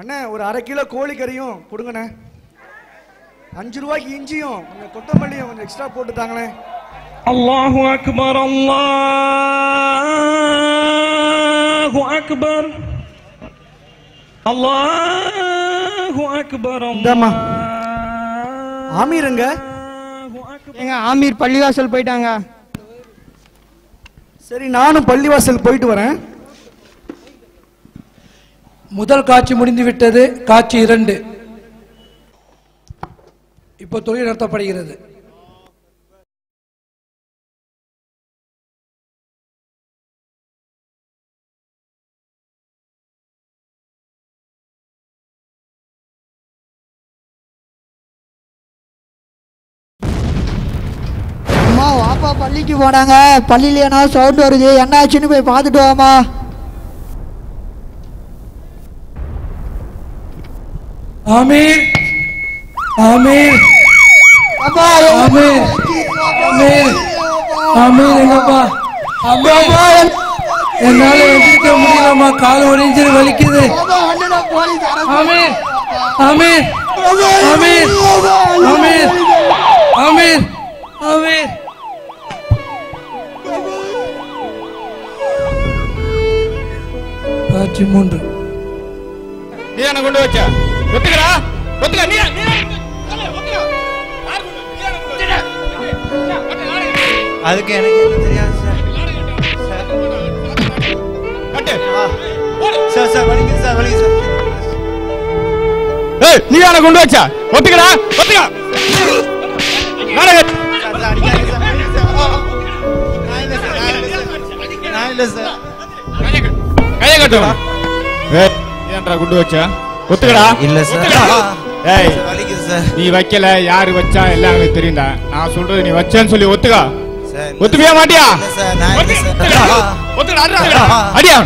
அண்ணே ஒரு அரை கிலோ கோழிக்கறியும் கொடுங்கண்ணே. அஞ்சு ரூபாய்க்கு இஞ்சியும் கொஞ்சம் கொத்தமல்லியும் கொஞ்சம் எக்ஸ்ட்ரா போட்டு தாங்களே அல்லாஹு அக்பர் அல்லாஹு அக்பர். அல்லாஹு அக்பர் இந்தாம்மா. ஆமீருங்க. எங்க ஆமீர் பள்ளிவாசல் போயிட்டாங்க. சரி நானும் பள்ளிவாசல் போயிட்டு வரேன். முதல் காட்சி முடிந்துவிட்டது. காட்சி இரண்டு. இப்போ தொழில் நடத்தப்படுகிறது. அம்மா வாப்பா பள்ளிக்கு போனாங்க. பள்ளியில் சவுண்ட் வருது? என்ன ஆச்சுன்னு போய் பார்த்துட்டு வாமா ஆமீர் ஆமீர் ஆமீர் ஆமீர் ஆமீர் எங்கப்பா. ஆமீர் என்னால எந்திரிக்க முடியலம்மா. கால் ஒடிஞ்சிரு வலிக்குது. ஆமீர் ஆமீர் ஆமீர் ஆமீர் ஆமீர் ஆமீர் காட்சி மூன்று. நீ தானே கொண்டு வச்ச? ஒத்துக்கடா? ஒத்துக்க நீ அதுக்கு எனக்கு என்ன தெரியாது சார் சார் சார் வலிக்குது சார் வலிக்குது சார் ஏய் நீ தானே கொண்டு வச்ச? ஒத்துக்கடா ஒத்துக்க. நாடக சார், சார், அடிக்காதீங்க சார், வலிக்குது சார். நான் இல்லை சார், நான் இல்லை சார். நான் இல்லை சார் கைய கட்டு. ஏய் நீ தான்டா கொண்டு வச்ச? ஒத்துக்கடா? இல்ல சார். ஏய் நீ வைக்கல யாரு வச்சா எல்லாம் எனக்கு தெரியும்டா. நான் சொல்றது நீ வச்சேன்னு சொல்லி ஒத்துக்கா. சார் ஒத்துப்பியா மாட்டியா? ஒத்துக்கடா. அடியா.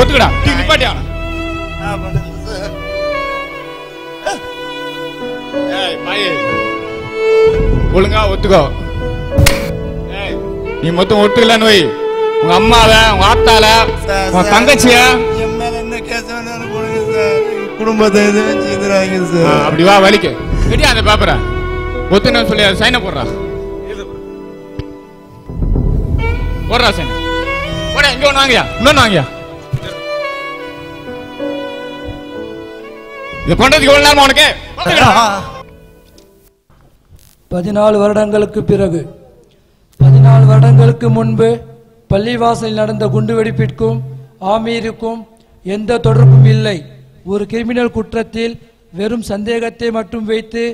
ஒத்துக்கடா. நீ நிப்பாட்டியா ஒழுங்கா ஒத்துக்கோ. ஏய். நீ மொத்தம் ஒத்துக்கலன்னு வை. உங்க அம்மாவை உங்க ஆத்தால உங்க. தங்கச்சிய. குடும்பத்தை அப்படி வா வலிக்கு. ரெடியா அந்த பேப்பரை ஒத்துன்னு சொல்லி சைனை போடுறா. போடுறா சைன் போட இங்க ஒண்ணு வாங்கியா. வாங்கியா. இது பண்றதுக்கு எவ்வளவு நேரமா உனக்கு? பதினாலு வருடங்களுக்கு பிறகு பதினாலு வருடங்களுக்கு முன்பு பள்ளிவாசலில் நடந்த குண்டுவெடிப்பிற்கும் ஆமீருக்கும் எந்த தொடர்பும் இல்லை. ஒரு கிரிமினல் குற்றத்தில் வெறும் சந்தேகத்தை மட்டும் வைத்து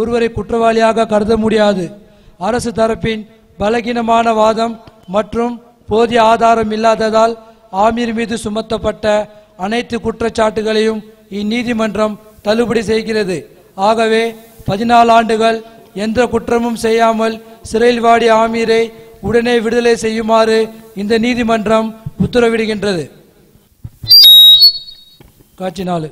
ஒருவரை குற்றவாளியாக கருத முடியாது. அரசு தரப்பின் பலகீனமான வாதம் மற்றும் போதிய ஆதாரம் இல்லாததால் ஆமீர் மீது சுமத்தப்பட்ட அனைத்து குற்றச்சாட்டுகளையும் இந்நீதிமன்றம் தள்ளுபடி செய்கிறது. ஆகவே பதினாலு ஆண்டுகள் எந்த குற்றமும் செய்யாமல் சிறையில் வாடிய ஆமீரை உடனே விடுதலை செய்யுமாறு இந்த நீதிமன்றம் உத்தரவிடுகின்றது. காட்சி நாலு.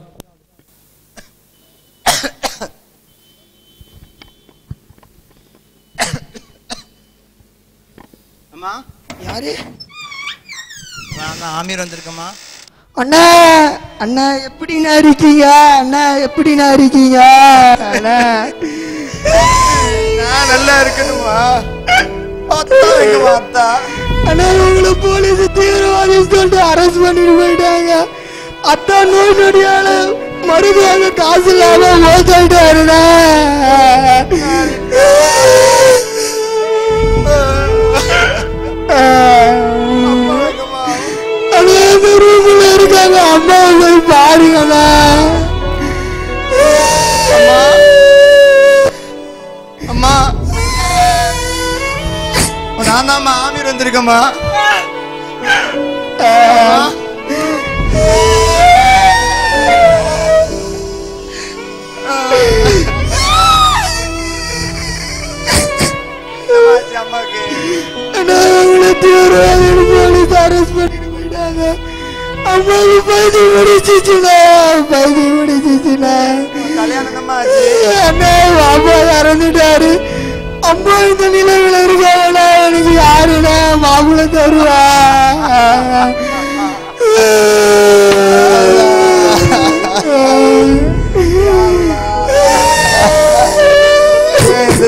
அம்மா? யாரு? ஆமீர் வந்திருக்கேம்மா. அண்ணா! அண்ணா எப்படிண்ணா இருக்கீங்க அண்ணா எப்படிண்ணா இருக்கீங்க நான் நல்லா இருக்கணுமா? அண்ணா உங்களை போலீஸ் தீவிரவாதி சொல்லிட்டு அரெஸ்ட் பண்ணிட்டு போயிட்டாங்க. அத்தா நோய் நொடியால மறுபடியும் காசு இல்லாம மோசாயிட்டாருண்ணா பாருங்கண்ணா அம்மா நான் தான்மா ஆமீர் வந்திருக்கேம்மா அம்மாக்கு அண்ணா உங்களை தீவிரவாதி அரெஸ்ட் போயிட்டாங்க அம்மாவுக்கு பைதி முடிச்சிச்சுண்ணா பைதி முடிச்சிச்சுண்ணா அண்ணா அப்பா இறந்துட்டாரு. அம்மா இந்த நிலையில இருக்காங்களா எனக்கு யாருண்ணா மாப்பிள்ள தருவா?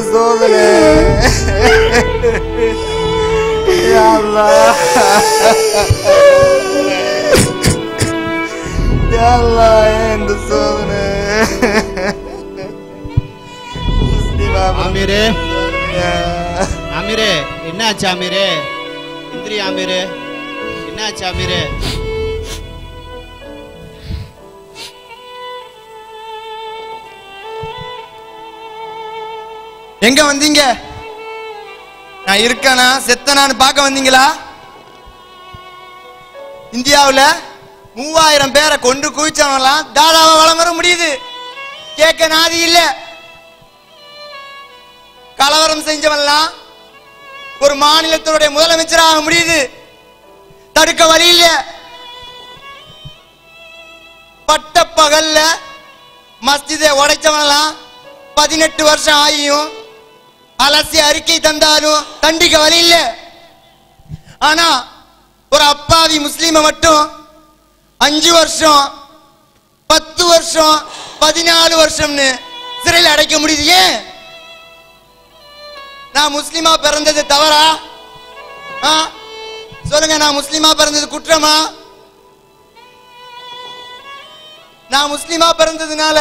சோதனை. யா சோதனை முஸ்லிமா ஆமீரே சோதனையா? ஆமீரே என்னாச்சு ஆமீரே இந்திரி ஆமீரே என்னாச்சு ஆமீரே எங்க வந்தீங்க? நான் இருக்கனா? செத்தனான்னு பார்க்க வந்தீங்களா? இந்தியாவுல? மூவாயிரம் பேரை கொண்டு குவிச்சவங்களாம் தாதாவை வளம் வர முடியுது. கேட்க நாதி இல்ல. கலவரம் செஞ்சவன்லாம் ஒரு மாநிலத்தினுடைய முதலமைச்சராக முடியுது. தடுக்க வழி இல்ல. பட்ட பகல்ல மஸ்ஜிதை உடைச்சவன்லாம் பதினெட்டு வருஷம் ஆகியும் அலசி அறிக்கை தந்தாலும் தண்டிக்க வழி இல்ல. ஆனா ஒரு அப்பாவி முஸ்லீமை மட்டும் அஞ்சு வருஷம் பத்து வருஷம் பதினாலு வருஷம்னு சிறையில் அடைக்க முடியுது. ஏன்? நான் முஸ்லீமா பிறந்தது தவறா? ஆ? சொல்லுங்க நான் முஸ்லீமா பிறந்தது குற்றமா? நான் முஸ்லீமா பிறந்ததுனால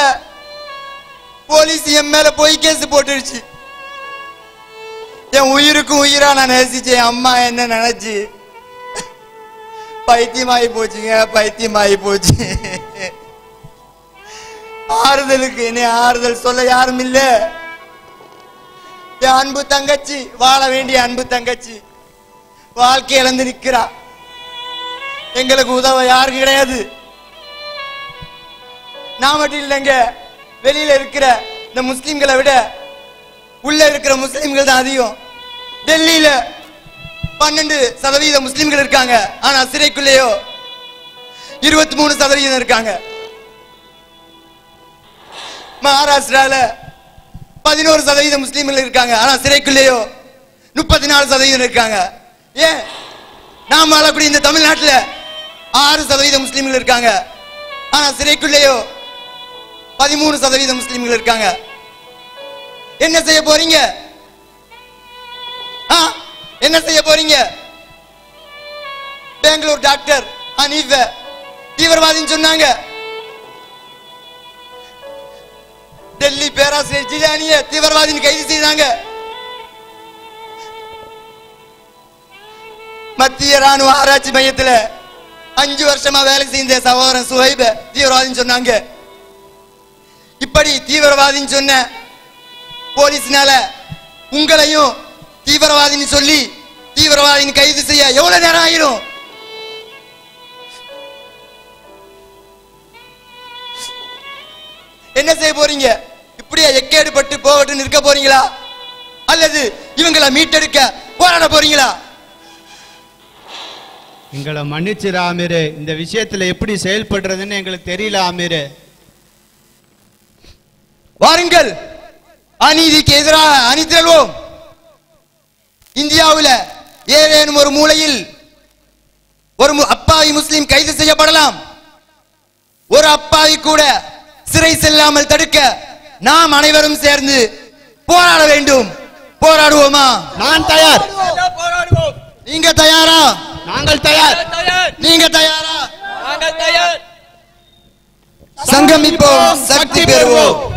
போலீஸ் என் மேல போய் கேஸ் போட்டுருச்சு. என் உயிருக்கும் உயிரா நான் நேசிச்சேன். என் அம்மா என்ன நினைச்சு? பைத்தியமாயி போச்சுங்க பைத்தியமாயி போச்சு. ஆறுதலுக்கு என்ன ஆறுதல் சொல்ல யாரும் இல்ல. என் அன்பு தங்கச்சி வாழ வேண்டிய அன்பு தங்கச்சி வாழ்க்கை இழந்து நிக்கிறா எங்களுக்கு உதவ யாரும் கிடையாது. நான் மட்டும் இல்லைங்க வெளியில இருக்கிற இந்த முஸ்லிம்களை விட உள்ள இருக்கிற முஸ்லிம்கள் தான் அதிகம். டெல்லி பன்னெண்டு சதவீத முஸ்லிம்கள் இருக்காங்க. ஆனா சிறைக்குள்ளேயோ இருபத்தி மூணு சதவீதம் இருக்காங்க. மகாராஷ்டிரால பதினோரு சதவீத முஸ்லிம்கள் இருக்காங்க. ஆனா சிறைக்குள்ளேயோ முப்பத்தி நாலு சதவீதம் இருக்காங்க. ஏன்? நாம் வாழக்கூடிய இந்த தமிழ்நாட்டுல ஆறு சதவீத முஸ்லிம்கள் இருக்காங்க. ஆனா சிறைக்குள்ளேயோ பதிமூணு சதவீத முஸ்லிம்கள் இருக்காங்க. என்ன செய்ய போறீங்க? ஆ? என்ன செய்ய போறீங்க? பெங்களூர் டாக்டர் ஹனீஃப தீவிரவாதின்னு சொன்னாங்க. டெல்லி பேராசிரியர் ஜிலானிய தீவிரவாதின்னு கைது செய்தாங்க. மத்திய ராணுவ ஆராய்ச்சி மையத்துல அஞ்சு வருஷமா வேலை செய்த சகோதரன் சுஹைப தீவிரவாதின்னு சொன்னாங்க. இப்படி தீவிரவாதின்னு சொன்ன போலீஸ்னால உங்களையும் தீவிரவாதின்னு சொல்லி தீவிரவாதின்னு கைது செய்ய எவ்வளவு நேரம் ஆயிரும் என்ன செய்ய போறீங்க? இப்படியே எக்கேடு பட்டு போகட்டும் நிற்க போறீங்களா? அல்லது இவங்களை மீட்டெடுக்க போராட போறீங்களா? எங்களை மன்னிச்சிரு ஆமீரு. இந்த விஷயத்துல எப்படி செயல்படுறதுன்னு எங்களுக்கு தெரியல ஆமீரு. வாருங்கள். அநீதிக்கு எதிராக அணிதிரள்வோம். இந்தியாவுல ஏதேனும் ஒரு மூலையில் ஒரு மு- அப்பாவி முஸ்லிம் கைது செய்யப்படலாம். ஒரு அப்பாவி கூட சிறை செல்லாமல் தடுக்க நாம் அனைவரும் சேர்ந்து போராட வேண்டும். போராடுவோமா? நான் தயார். நீங்க தயாரா? நாங்கள் தயார். நீங்க தயாரா? சங்கமிப்போம் சக்தி பெறுவோம்.